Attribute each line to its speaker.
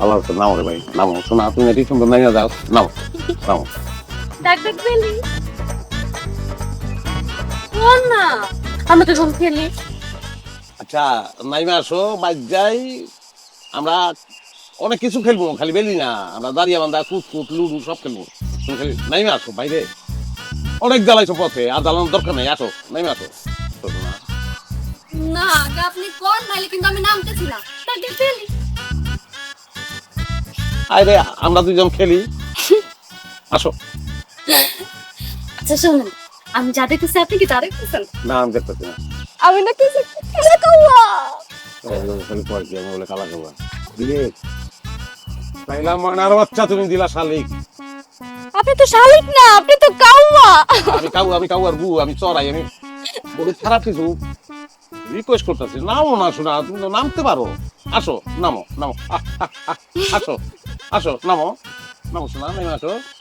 Speaker 1: আল্লাহ হাফেজ নামো রে ভাই নামো শোনা তুমি এটি সুন্দর নাইয়া যাও নামো নামো
Speaker 2: ডাক ডাক পেলি না আমরা তো সব খেলি
Speaker 1: আচ্ছা নাইমে আসো বাইক যাই আমরা অনেক কিছু খেলব খালি বেলি না আমরা দাঁড়িয়ে বান্ধা কুত লুডু সব খেলব তুমি খালি নাইমে আসো বাইরে অনেক জ্বালাইছো পথে আর জ্বালানোর দরকার নেই আসো নাইমে আসো না।
Speaker 2: আপনি কোন নাইলে কিন্তু আমি নামতেছি না
Speaker 1: আরে আমরা দুজন খেলি। আসো।
Speaker 2: আচ্ছা শুনুন আমি যা দেখতেছি আপনি কি তা দেখতেছেন?
Speaker 1: না আমি দেখতেছি না।
Speaker 2: আমি না কিছু কালা কাওয়া
Speaker 1: খালি পর কি আমি বলে কালা খাবা দিয়ে তাইলা ময়নার বাচ্চা তুমি দিলা শালিক।
Speaker 2: আপনি তো শালিক না আপনি তো কাওয়া
Speaker 1: আমি কাউ আমি চড়াই আমি বলে খারাপ কিছু রিকোয়েস্ট করতেছি। নামো না শোনা তুমি তো নামতে পারো। আসো নামো নামো। আসো। আসো নামো। নামো শোনা নেমে আসো